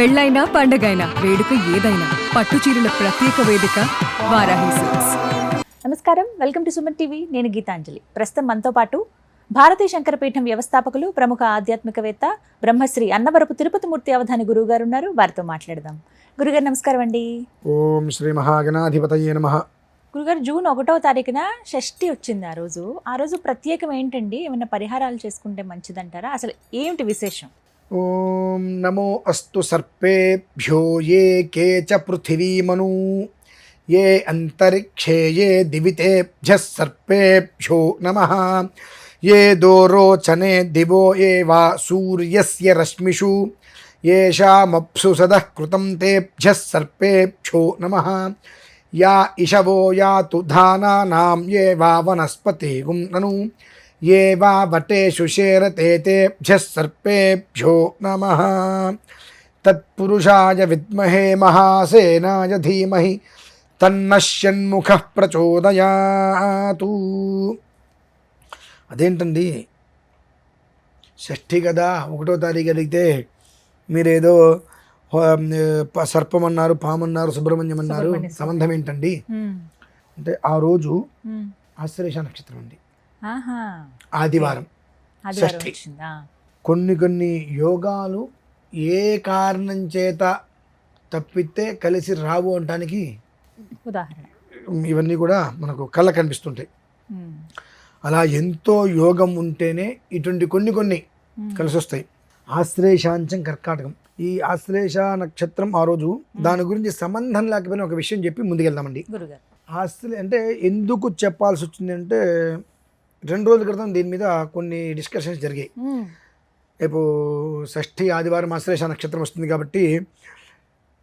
పెళ్ళైనా పండగైనా వేడుక ఏదైనా పట్టు చీరల ప్రత్యేక వేదిక వారాహి సిల్క్స్. నమస్కారం. Welcome to Suman TV. నేను గీతాంజలి. ప్రస్తుతం మనతో పాటు భారతీయ శంకరపీఠం వ్యవస్థాపకులు ప్రముఖ ఆధ్యాత్మికవేత్త బ్రహ్మశ్రీ అన్నవరపు తిరుపతి మూర్తి అవధాని గురువు గారు ఉన్నారు. వారితో మాట్లాడదాం. గురుగారు నమస్కారం అండి. ఓం శ్రీ మహాగణాధిపతయే నమ. గురుగారు జూన్ ఒకటో తారీఖున షష్ఠి వచ్చింది ఆ రోజు. ఆ రోజు ప్రత్యేకం ఏంటండి? ఏమైనా పరిహారాలు చేసుకుంటే మంచిదంటారా? అసలు ఏమిటి విశేషం? ओम नमो अस्तु सर्पेभ्यो ये के च पृथिवीमनु, ये अंतरिक्षे ये दिवितेभ्यः सर्पेभ्यो नम, ये दोरोचने दिवो ये वा सूर्यस्य रश्मिषु येषामप्सु सदः कृतं तेभ्यः सर्पेभ्यो नमः, या इषवो या तु धानानां ये वा वनस्पतिगुं ननु ఏ వా వటేషు శేరతే తేభ్యः సర్పేభ్యో నమ తత్పురుషాయ విద్మహే మహాసేనాయ ధీమహి తన్నశ్యన్ముఖ ప్రచోదయాతు అదేంటండి షష్ఠి కదా ఒకటో తారీఖు అడిగితే మీరేదో సర్పం అన్నారు పామన్నారు సుబ్రహ్మణ్యం అన్నారు. సంబంధం ఏంటండి. అంటే ఆ రోజు హ్మ్. ఆశ్లేష నక్షత్రం అండి ఆదివారం. షష్ఠి. కొన్ని కొన్ని యోగాలు ఏ కారణం చేత తప్పితే కలిసి రావు అనటానికి ఉదాహరణ. ఇవన్నీ కూడా మనకు కళ్ళ కనిపిస్తుంటాయి. అలా ఎంతో యోగం ఉంటేనే ఇటువంటి కొన్ని కొన్ని. కలిసి వస్తాయి. ఆశ్లేషాంచం కర్కాటకం. ఈ ఆశ్లేష నక్షత్రం ఆ రోజు దాని గురించి సంబంధం లేకపోయినా ఒక విషయం చెప్పి ముందుకెళ్దామండి. గురుగారు. ఆస్ట్రే అంటే ఎందుకు చెప్పాల్సి వచ్చింది అంటే రెండు రోజుల క్రితం దీని మీద కొన్ని డిస్కషన్స్ జరిగాయి. రేపు షష్ఠి ఆదివారం ఆశ్లేష నక్షత్రం వస్తుంది కాబట్టి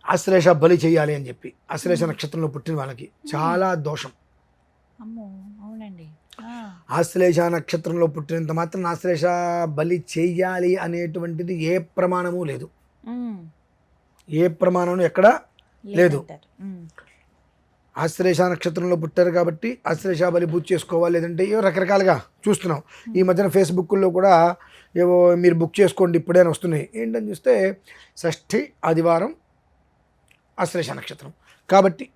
ఆశ్లేష బలి చేయాలి అని చెప్పి ఆశ్లేష నక్షత్రంలో పుట్టిన వాళ్ళకి చాలా దోషం అవునండి. ఆశ్లేష నక్షత్రంలో పుట్టినంత మాత్రం ఆశ్లేష బలి చేయాలి అనేటువంటిది ఏ ప్రమాణము లేదు. ఏ ప్రమాణం ఎక్కడ లేదు. ఆశ్లేష నక్షత్రంలో పుట్టారు కాబట్టి ఆశ్లేష బలి పూజ చేసుకోవాలి లేదంటే ఏవో రకరకాలుగా చూస్తున్నాం. ఈ మధ్యన ఫేస్బుక్లో కూడా ఏవో మీరు బుక్ చేసుకోండి ఇప్పుడే అని వస్తున్నాయి. ఏంటని చూస్తే షష్ఠి ఆదివారం ఆశ్లేష నక్షత్రం. కాబట్టి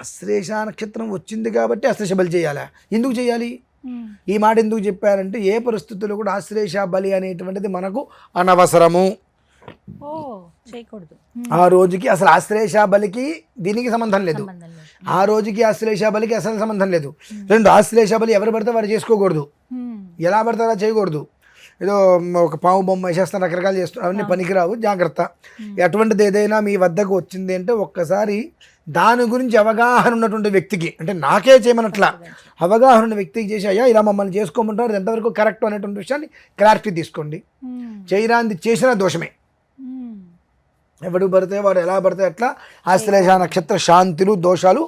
ఆశ్లేష నక్షత్రం వచ్చింది కాబట్టి ఆశ్లేష బలి చేయాలా? ఎందుకు చేయాలి. ఈ మాట ఎందుకు చెప్పారంటే ఏ పరిస్థితుల్లో కూడా ఆశ్లేష బలి అనేటువంటిది మనకు అనవసరము. చేయకూడదు. ఆ రోజుకి అసలు ఆశ్లేష బలికి దీనికి సంబంధం లేదు. ఆ రోజుకి ఆశ్లేష బలికి అసలు సంబంధం లేదు. రెండు ఆశ్లేష బలి ఎవరు పడితే వారు చేసుకోకూడదు. ఎలా పడితే అలా చేయకూడదు. ఏదో ఒక పాము బొమ్మ వేసేస్తాను రకరకాలు చేస్తున్నారు అవన్నీ పనికిరావు జాగ్రత్త. అటువంటిది ఏదైనా మీ వద్దకు వచ్చింది అంటే ఒక్కసారి దాని గురించి అవగాహన ఉన్నటువంటి వ్యక్తికి అంటే నాకే చేయమనట్లా అవగాహన ఉన్న వ్యక్తికి చేసి అయ్యా ఇలా మమ్మల్ని చేసుకోమంటారు ఎంతవరకు కరెక్ట్ అనేటువంటి విషయాన్ని క్లారిటీ తీసుకోండి. చేయరాంది చేసిన దోషమే. ఎవడు పడితే వాడు ఎలా పడితే అట్లా ఆశ్లేష నక్షత్ర శాంతులు దోషాలు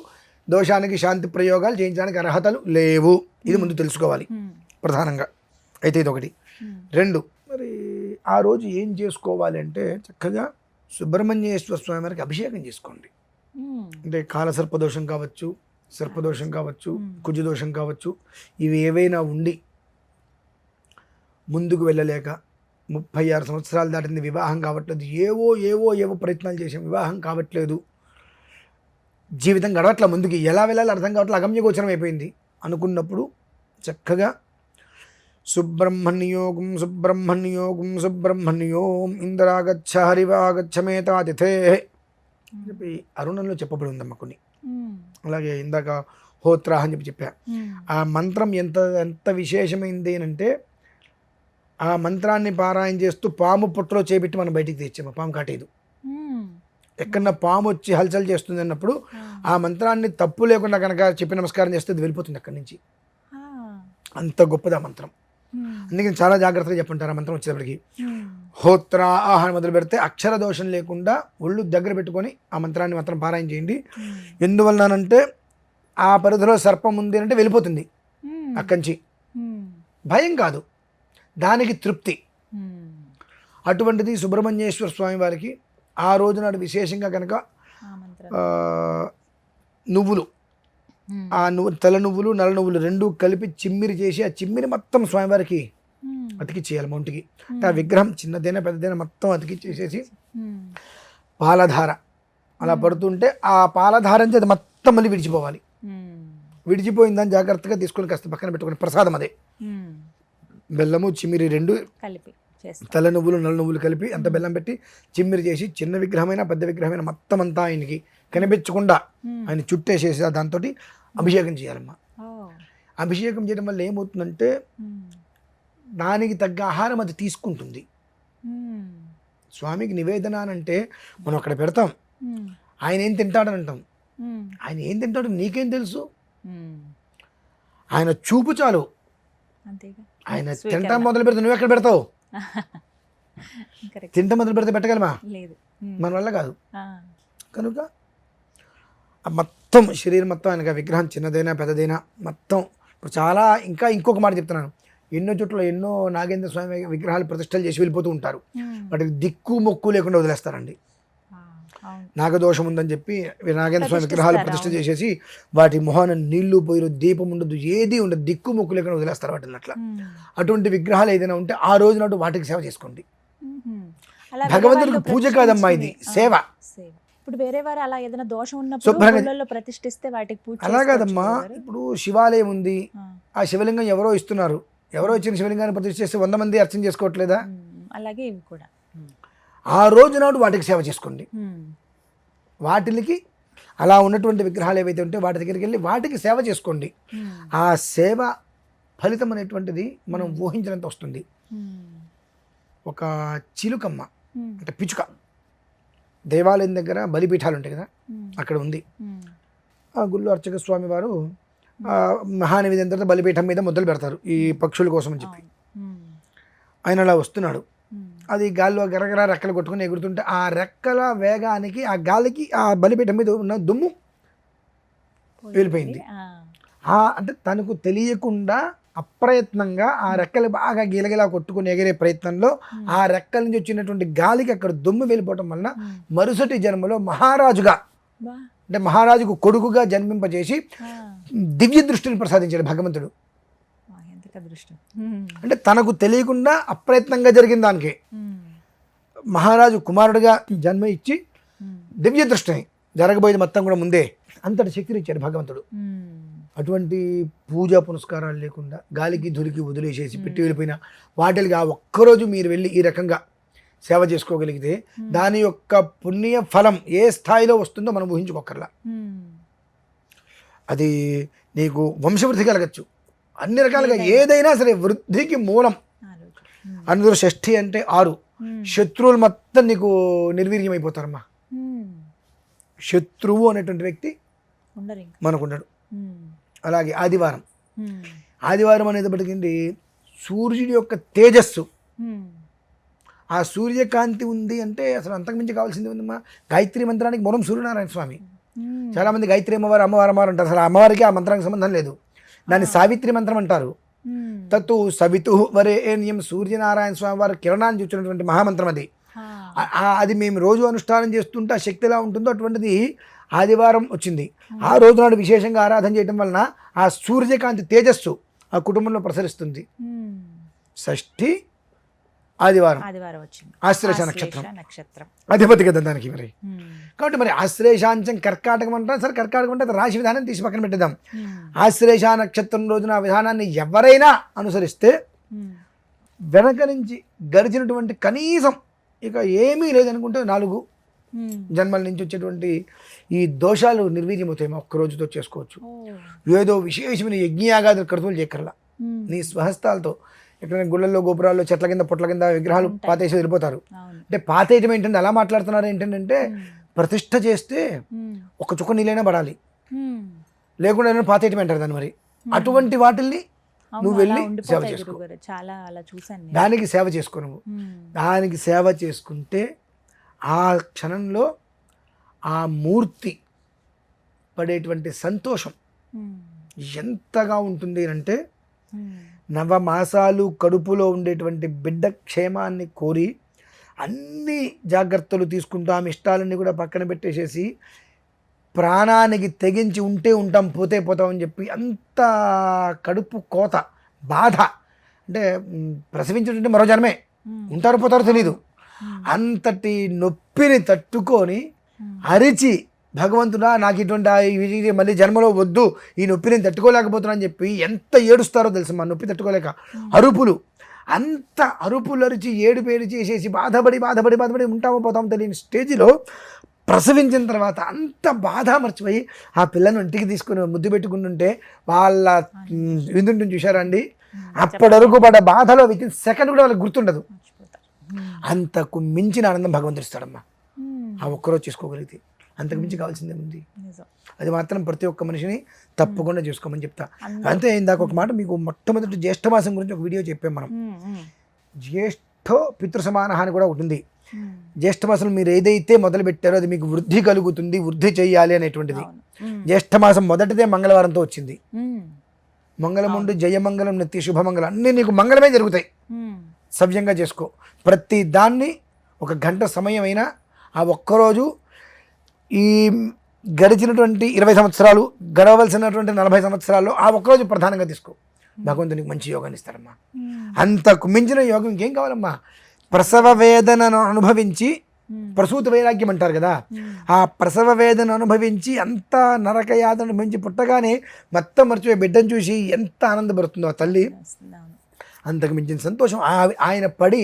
దోషానికి శాంతి ప్రయోగాలు చేయించడానికి అర్హతలు లేవు. ఇది ముందు తెలుసుకోవాలి. ప్రధానంగా. అయితే ఇది ఒకటి రెండు మరి ఆ రోజు ఏం చేసుకోవాలి అంటే చక్కగా సుబ్రహ్మణ్యేశ్వర స్వామి వారికి అభిషేకం చేసుకోండి. హ్మ్. అంటే కాలసర్పదోషం కావచ్చు సర్పదోషం కావచ్చు కుజదోషం కావచ్చు ఇవి ఏవైనా ఉండి ముందుకు వెళ్ళలేక ముప్పై ఆరు సంవత్సరాలు దాటింది వివాహం కావట్లేదు ఏవో ఏవో ఏవో ప్రయత్నాలు చేసాం వివాహం కావట్లేదు జీవితం గడవట్ల ముందుకి. ఎలా వెళ్ళాలి అర్థం కావట్లేదు అగమ్యగోచరం అయిపోయింది. అనుకున్నప్పుడు చక్కగా సుబ్రహ్మణ్యోగం సుబ్రహ్మణ్యోగం సుబ్రహ్మణ్యోం ఇంద్రాగచ్చ హరివాగచ్చ మేతాతిథే అని చెప్పి అరుణంలో చెప్పబడి ఉందమ్మ కొన్ని. అలాగే ఇందాక హోత్రా అని చెప్పి చెప్పా. ఆ మంత్రం ఎంత ఎంత విశేషమైంది అంటే ఆ మంత్రాన్ని పారాయణ చేస్తూ పాము పుట్టలో చేపెట్టి మనం బయటికి తెచ్చాము పాము కాటేదు. ఎక్కడన్నా పాము వచ్చి హల్చల్ చేస్తుంది అన్నప్పుడు ఆ మంత్రాన్ని తప్పు లేకుండా కనుక చెప్పి నమస్కారం చేస్తే అది వెళ్ళిపోతుంది అక్కడి నుంచి. అంత గొప్పది ఆ మంత్రం. అందుకని చాలా జాగ్రత్తగా చెప్పుంటారు ఆ మంత్రం వచ్చేటప్పటికి. హోత్ర ఆహారం మొదలు పెడితే అక్షర దోషం లేకుండా ఒళ్ళు దగ్గర పెట్టుకొని ఆ మంత్రాన్ని మాత్రం పారాయణ చేయండి. ఎందువలనంటే ఆ పరిధిలో సర్పం ఉంది అంటే వెళ్ళిపోతుంది. అక్కడి నుంచి. భయం కాదు దానికి తృప్తి. అటువంటిది సుబ్రహ్మణ్యేశ్వర స్వామి వారికి ఆ రోజు నాడు విశేషంగా కనుక నువ్వులు. ఆ నువ్వు తెల్ల నువ్వులు నల్ల నువ్వులు రెండు కలిపి చిమ్మిరి చేసి ఆ చిమ్మిరి మొత్తం స్వామివారికి. అతికి చేయాలి మొంటికి అంటే ఆ విగ్రహం చిన్నదైనా పెద్దదైనా మొత్తం అతికిచ్చేసేసి ఉమ్. పాలధార అలా పడుతుంటే ఆ పాలధార నుంచి అది మొత్తం మళ్ళీ విడిచిపోవాలి. విడిచిపోయిందని జాగ్రత్తగా తీసుకొని కాస్త పక్కన పెట్టుకుని ప్రసాదం అదే. బెల్లము చిమిరి రెండు కలిపి తెల్ల నువ్వులు నల్ల నువ్వులు కలిపి అంత బెల్లం పెట్టి చిమ్మిరి చేసి చిన్న విగ్రహమైన పెద్ద విగ్రహమైన మొత్తం అంతా ఆయనకి కనిపించకుండా. ఆయన చుట్టేసేసి దాంతో అభిషేకం చేయాలమ్మా. అభిషేకం చేయడం వల్ల ఏమవుతుందంటే. దానికి తగ్గ ఆహారం అది తీసుకుంటుంది. స్వామికి నివేదన అని అంటే మనం అక్కడ పెడతాం. ఆయన ఏం తింటాడని అంటాం. ఆయన ఏం తింటాడో నీకేం తెలుసు. ఆయన చూపు చాలు అంతేగా ఆయన. తింటాం మొదలు పెడితే నువ్వు ఎక్కడ పెడతావు? తింటాం మొదలు పెడితే పెట్టగలమా? లేదు. మన వల్ల కాదు. కనుక మొత్తం శరీరం మొత్తం ఆయనకి ఆ విగ్రహం చిన్నదైనా పెద్దదైనా మొత్తం. ఇప్పుడు చాలా ఇంకా ఇంకొక మాట చెప్తున్నాను. ఎన్నో చోట్ల ఎన్నో నాగేంద్ర స్వామి విగ్రహాలు ప్రతిష్టలు చేసి వెళ్ళిపోతూ ఉంటారు. వాటికి దిక్కు మొక్కు లేకుండా వదిలేస్తారండి. నాగదోషం ఉందని చెప్పి నాగేంద్ర స్వామి విగ్రహాలు ప్రతిష్ట చేసేసి వాటి మొహాన నీళ్ళు పోయిరు దీపం ఉండదు ఏది ఉండదు దిక్కు మొక్కు లేకుండా వదిలేస్తారు వాటిని అట్లా. అటువంటి విగ్రహాలు ఏదైనా ఉంటే ఆ రోజు నాడు వాటికి సేవ చేసుకోండి. భగవంతుడికి పూజ కాదమ్మా ఇది సేవ ఆ, సేవ. ఇప్పుడు వేరే వారు అలా ఏదైనా దోషం ఉన్నప్పుడు శుభ్రంగా- గుళ్ళల్లో ప్రతిష్ఠిస్తే వాటికి పూజ అలా కాదమ్మా. ఇప్పుడు శివాలయం ఉంది. ఆ. శివలింగం ఎవరో ఇస్తున్నారు. ఎవరో ఇచ్చిన శివలింగాన్ని ప్రతిష్ఠ చేస్తే వంద మంది అర్చన చేసుకోవట్లేదా. అలాగే ఇవి కూడా. ఆ రోజు నాడు వాటికి సేవ చేసుకోండి. వాటికి అలా ఉన్నటువంటి విగ్రహాలు ఏవైతే ఉంటే వాటి దగ్గరికి వెళ్ళి వాటికి సేవ చేసుకోండి ఉమ్. ఆ సేవ ఫలితం అనేటువంటిది మనం ఊహించినంత వస్తుంది ఉమ్. ఒక చిలుకమ్మ. అంటే పిచుక దేవాలయం దగ్గర బలిపీఠాలు ఉంటాయి కదా. అక్కడ ఉంది. ఆ గుళ్ళు అర్చక స్వామి వారు మహానివేదన తర్వాత బలిపీఠం మీద ముద్దలు పెడతారు ఈ పక్షుల కోసం అని చెప్పి. ఆయన అలా వస్తున్నాడు. అది గాల్లో గరగర రెక్కలు కొట్టుకుని ఎగురుతుంటే ఆ రెక్కల వేగానికి ఆ గాలికి ఆ బలిపీఠం మీద ఉన్న దుమ్ము వెళ్ళిపోయింది. అంటే తనకు తెలియకుండా అప్రయత్నంగా ఆ రెక్కలు బాగా గిలగిలా కొట్టుకుని ఎగిరే ప్రయత్నంలో ఆ రెక్కల నుంచి వచ్చినటువంటి గాలికి అక్కడ దుమ్ము వెళ్ళిపోవటం వలన. మరుసటి జన్మలో మహారాజుగా. అంటే మహారాజుకు కొడుకుగా జన్మింపజేసి. దివ్య దృష్టిని ప్రసాదించాడు భగవంతుడు అదృష్టం. అంటే తనకు తెలియకుండా అప్రయత్నంగా జరిగిన దానికి. మహారాజు కుమారుడిగా జన్మ ఇచ్చి. దివ్య దృష్టిని జరగబోయేది మొత్తం కూడా ముందే అంతటి శక్తిని ఇచ్చాడు భగవంతుడు. అటువంటి పూజా పునస్కారాలు లేకుండా గాలికి ధులికి వదిలేసేసి పెట్టి వెళ్ళిపోయిన వాటికి ఆ ఒక్కరోజు మీరు వెళ్ళి ఈ రకంగా సేవ చేసుకోగలిగితే దాని యొక్క పుణ్య ఫలం ఏ స్థాయిలో వస్తుందో మనం ఊహించుకోకర్లా. అది నీకు వంశవృద్ధి కలగచ్చు అన్ని రకాలుగా ఏదైనా సరే వృద్ధికి మూలం. అందులో షష్ఠి అంటే ఆరు. శత్రువులు మొత్తం నీకు నిర్వీర్యం అయిపోతారమ్మా ఉమ్. శత్రువు అనేటువంటి వ్యక్తి ఉమ్. అలాగే ఆదివారం. ఆదివారం అనేటప్పటికండి సూర్యుడి యొక్క తేజస్సు. ఆ సూర్యకాంతి ఉంది అంటే అసలు అంతకుమించి కావాల్సింది ఉందమ్మా గాయత్రి మంత్రానికి మూలం సూర్యనారాయణ స్వామి ఉమ్. చాలా మంది గాయత్రి అమ్మవారు అమ్మవారు అమ్మవారు అంటారు అసలు అమ్మవారికి ఆ మంత్రానికి సంబంధం లేదు దాన్ని సావిత్రి మంత్రం అంటారు. తత్తు సవితు వరేణ్యం సూర్యనారాయణ స్వామి వారి కిరణాన్ని చూసినటువంటి మహామంత్రం అది. అది మేము రోజు అనుష్ఠానం చేస్తుంటే ఆ శక్తి ఎలా ఉంటుందో అటువంటిది ఆదివారం వచ్చింది. ఆ రోజు నాడు విశేషంగా ఆరాధన చేయడం వలన ఆ సూర్యకాంతి తేజస్సు ఆ కుటుంబంలో ప్రసరిస్తుంది. షష్ఠి ఆదివారం ఆదివారం వచ్చింది ఆశ్లేష నక్షత్రం నక్షత్రం అధిపతి కదా దానికి మరి. కాబట్టి మరి ఆశ్లేషాంశం కర్కాటకం అంటారు సరే కర్కాటకం అంటే రాశి విధానం తీసి పక్కన పెట్టేద్దాం ఉమ్. ఆశ్లేష నక్షత్రం రోజున ఆ విధానాన్ని ఎవరైనా అనుసరిస్తే. వెనక నుంచి గడిచినటువంటి కనీసం ఇక ఏమీ లేదనుకుంటే నాలుగు. జన్మల నుంచి వచ్చేటువంటి ఈ దోషాలు నిర్వీర్యమవుతాయి ఒక్క రోజుతో చేసుకోవచ్చు. ఏదో విశేషమైన యజ్ఞయాగాదులు కడుపులు చేయకర్లా ఉమ్. నీ స్వహస్తాలతో ఎక్కడైనా గుళ్ళల్లో గోపురాల్లో చెట్ల కింద పొట్ల కింద విగ్రహాలు. పాతేసి వెళ్ళిపోతారు అంటే పాతేయటం ఏంటంటే అలా మాట్లాడుతున్నారు ఏంటంటే. ప్రతిష్ట చేస్తే. ఒక చుక్క నీళ్ళైనా పడాలి. లేకుండా ఏమైనా పాతేయటం అంటారు దాన్ని మరి అటువంటి వాటిల్ని నువ్వు వెళ్ళి సేవ చేసుకో. చాలా అలా చూసాను. దానికి సేవ చేసుకో నువ్వు. దానికి సేవ చేసుకుంటే ఆ క్షణంలో ఆ మూర్తి పడేటువంటి సంతోషం. ఎంతగా ఉంటుంది అంటే. నవమాసాలు కడుపులో ఉండేటువంటి బిడ్డ క్షేమాన్ని కోరి అన్ని జాగ్రత్తలు తీసుకుంటూ ఆమె ఇష్టాలన్నీ కూడా పక్కన పెట్టేసేసి ప్రాణానికి తెగించి ఉంటే ఉంటాం పోతే పోతామని చెప్పి అంత కడుపు కోత బాధ. అంటే ప్రసవించుంటే మరో జన్మే. ఉంటారో పోతారో తెలియదు అంతటి నొప్పిని తట్టుకొని అరిచి భగవంతుడా నాకు ఇటువంటి మళ్ళీ జన్మలో వద్దు ఈ నొప్పి నేను తట్టుకోలేకపోతున్నా అని చెప్పి ఎంత ఏడుస్తారో తెలుసు మా నొప్పి తట్టుకోలేక? అరుపులు. అంత అరుపులు అరిచి ఏడు పేరు చేసేసి బాధపడి బాధపడి బాధపడి ఉంటామో పోతామో తెలియని స్టేజ్లో ప్రసవించిన తర్వాత అంత బాధ మర్చిపోయి ఆ పిల్లను ఇంటికి తీసుకుని ముద్దు పెట్టుకుంటుంటే వాళ్ళ విందుంటుంది చూసారా అండి అప్పటి వరకు పడ్డ బాధలో విత్ ఇన్ సెకండ్ కూడా వాళ్ళకి గుర్తుండదు. అంతకు మించిన ఆనందం భగవంతుడు ఇస్తాడమ్మా. మ్మ్. ఆ ఒక్కరోజు చేసుకోగలిగితే. అంతకు మించి కావాల్సిందే ఉంది. అది మాత్రం ప్రతి ఒక్క మనిషిని తప్పకుండా చేసుకోమని చెప్తా. అంతే ఇందాక ఒక మాట మీకు మొట్టమొదటి జ్యేష్ఠమాసం గురించి ఒక వీడియో చెప్పాం మనం. జ్యేష్ఠో పితృ సమాన అని కూడా ఒకటి ఉంది. మ్మ్. జ్యేష్ఠమాసం మీరు ఏదైతే మొదలు పెట్టారో అది మీకు వృద్ధి కలుగుతుంది వృద్ధి చేయాలి అనేటువంటిది. జ్యేష్ఠమాసం మొదటిదే మంగళవారంతో వచ్చింది. మంగళముండు జయమంగళం నిత్య శుభమంగళం అన్నీ నీకు మంగళమే జరుగుతాయి. సవ్యంగా చేసుకో. ప్రతి దాన్ని ఒక గంట సమయం అయినా ఆ ఒక్కరోజు ఈ గడిచినటువంటి ఇరవై సంవత్సరాలు గడవలసినటువంటి నలభై సంవత్సరాల్లో ఆ ఒక్కరోజు ప్రధానంగా తీసుకో భగవంతునికి మంచి యోగాన్ని ఇస్తారమ్మా మ్మ్. అంతకు మించిన యోగం ఇంకేం కావాలమ్మా ప్రసవ వేదనను అనుభవించి. ప్రసూత వైరాగ్యం అంటారు కదా. ఆ ప్రసవ వేదన అనుభవించి అంత నరక యాతన అనుభవించి పుట్టగానే మొత్తం మర్చిపోయి బిడ్డను చూసి ఎంత ఆనందపడుతుందో ఆ తల్లి. అంతకు మించిన సంతోషం ఆయన పడి.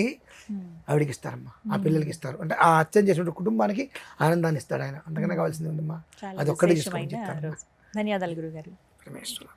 ఆవిడికి ఇస్తారమ్మా. ఆ పిల్లలకి ఇస్తారు. అంటే ఆ అత్యం చేసిన కుటుంబానికి ఆనందాన్ని ఇస్తాడు ఆయన. అంతకన్నా కావాల్సింది ఉందమ్మా. అది ఒక్కటే చేసుకోమని చెప్తాను. ధన్యవాదాలు గురుగారు. పరమేశ్వర